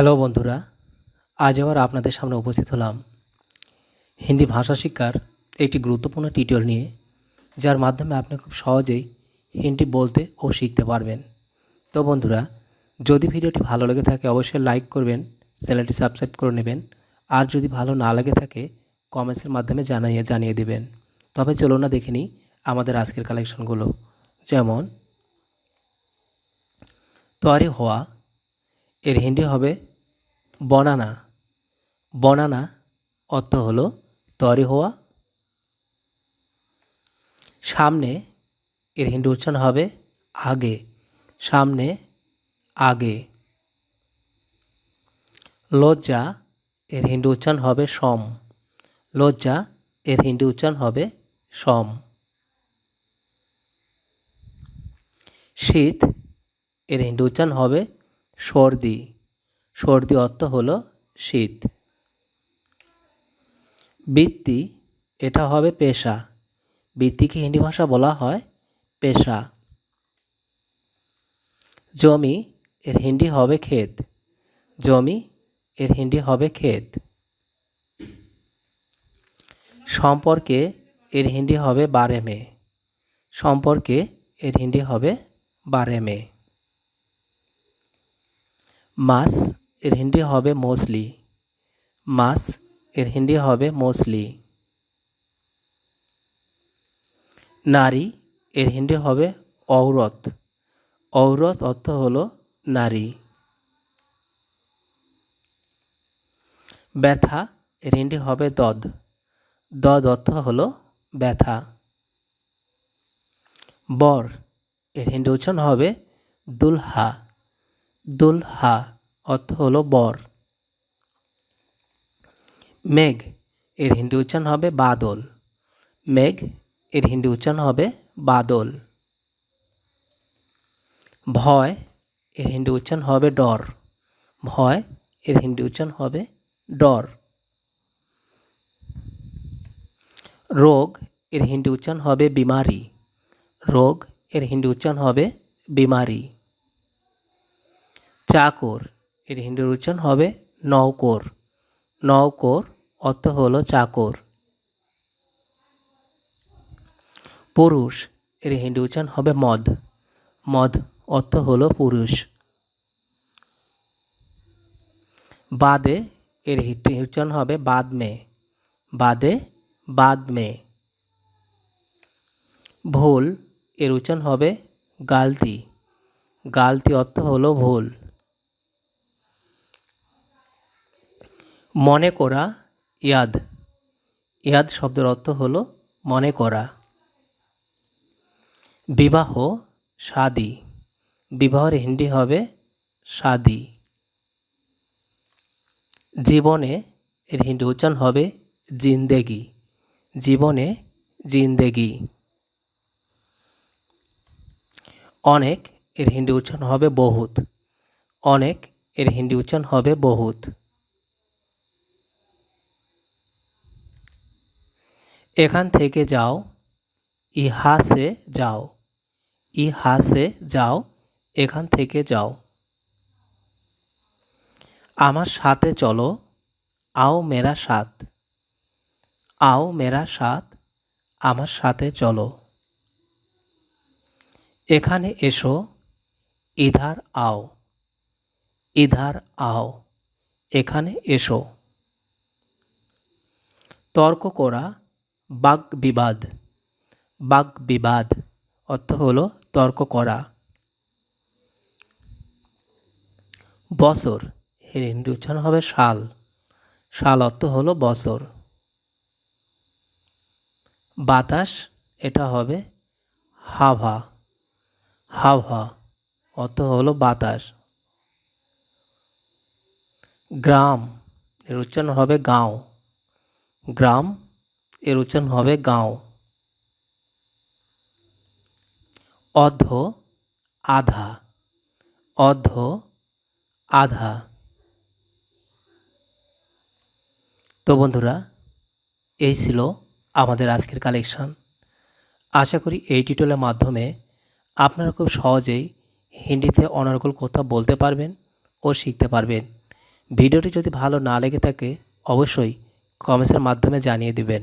Hello বন্ধুরা, আজ আবার আপনাদের সামনে উপস্থিত হলাম। হিন্দি ভাষা শিক্ষার একটি গুরুত্বপূর্ণ টিউটোরিয়াল নিয়ে, যার মাধ্যমে আপনি খুব সহজেই হিন্দি বলতে ও শিখতে পারবেন। তো বন্ধুরা, যদি ভিডিওটি ভালো লেগে থাকে, অবশ্যই লাইক করবেন, চ্যানেলটি সাবস্ক্রাইব করে নেবেন, আর যদি ভালো না লেগে থাকে কমেন্টসের মাধ্যমে জানিয়ে জানিয়ে দেবেন। তবে চলো না, দেখে নিই আমাদের আজকের কালেকশনগুলো যেমন, তৈরি হওয়া, এর হিন্দি হবে বনানা। বনানা অর্থ হলো তৈরি হওয়া। সামনে এর হিন্দি উচ্চারণ হবে আগে। সামনে আগে। লজ্জা এর হিন্দি উচ্চারণ হবে সম। লজ্জা এর হিন্দি উচ্চারণ হবে সম। শীত এর হিন্দি উচ্চারণ হবে সর্দি। সর্দি অর্থ হলো শীত। বৃত্তি, এটা হবে পেশা। বৃত্তিকে হিন্দি ভাষা বলা হয় পেশা। জমি, এর হিন্দি হবে ক্ষেত। জমি, এর হিন্দি হবে ক্ষেত। সম্পর্কে, এর হিন্দি হবে বারে মে। সম্পর্কে, এর হিন্দি হবে বারে মে। মাস এর হিন্দি হবে মোসলি মাস, এর হিন্দি হবে মোসলি নারী, এর হিন্দি হবে ঔরত ঔরত অর্থ হলো নারী। ব্যথা, এর হিন্দি হবে দদ। দদ অর্থ হলো ব্যথা। বর, এর হিন্দি উচ্চারণ হবে দুলহা। দুলহা। অর্থ হলো বর। মেঘ, এর হিন্দি উচ্চারণ হবে বাদল। মেঘ, এর হিন্দি উচ্চারণ হবে বাদল। ভয়, এর হিন্দি উচ্চারণ হবে ডর। ভয়, এর হিন্দি উচ্চারণ হবে ডর। রোগ, এর হিন্দি উচ্চারণ হবে বিমারি। রোগ, এর হিন্দি উচ্চারণ হবে বিমারি। চাকর এর হিন্দির উচ্চারণ হবে নৌকর নৌকর অর্থ হলো চাকর। পুরুষ, এর হিন্দি উচ্চারণ হবে মদ। মদ অর্থ হলো পুরুষ। বাদে, এর উচ্চারণ হবে বাদ মে বাদে বাদ মে ভুল, এর উচ্চারণ হবে গালতি। গালতি অর্থ হলো ভুল। মনে করা, ইয়াদ। ইয়াদ শব্দের অর্থ হলো মনে করা। বিবাহ শাদি বিবাহের হিন্দি হবে শাদি জীবনে এর হিন্দি উচ্চারণ হবে জিন্দেগি। জীবনে জিন্দেগি। অনেক এর হিন্দি উচ্চারণ হবে বহুত। অনেক এর হিন্দি উচ্চারণ হবে বহুত। এখান থেকে যাও। ইহাসে যাও। ইহাসে যাও। এখান থেকে যাও। আমার সাথে চলো। আও মেরা সাথ। আও মেরা সাথ। আমার সাথে চলো। এখানে এসো। ইধার আও। ইধার আও। এখানে এসো। তর্ক করা। বাক বিবাদ বাক বিবাদ অর্থ হলো তর্ক করা। বছর এর হিন্দি উচ্চারণ হবে সাল সাল অর্থ হলো বছর। বাতাস, এটা হবে হাভা হাভা অর্থ হলো বাতাস। গ্রাম, এর উচ্চারণ হবে গাঁও। গ্রাম এর উচ্চারণ হবে গাঁও। অধ আধা। অধ আধা। তো বন্ধুরা, এই ছিল আমাদের আজকের কালেকশন আশা করি এই টিউটোরিয়ালের মাধ্যমে আপনারা খুব সহজেই হিন্দিতে অনর্গল কথা বলতে পারবেন ও শিখতে পারবেন। ভিডিওটি যদি ভালো না লেগে থাকে, অবশ্যই কমেন্টসের মাধ্যমে জানিয়ে দিবেন।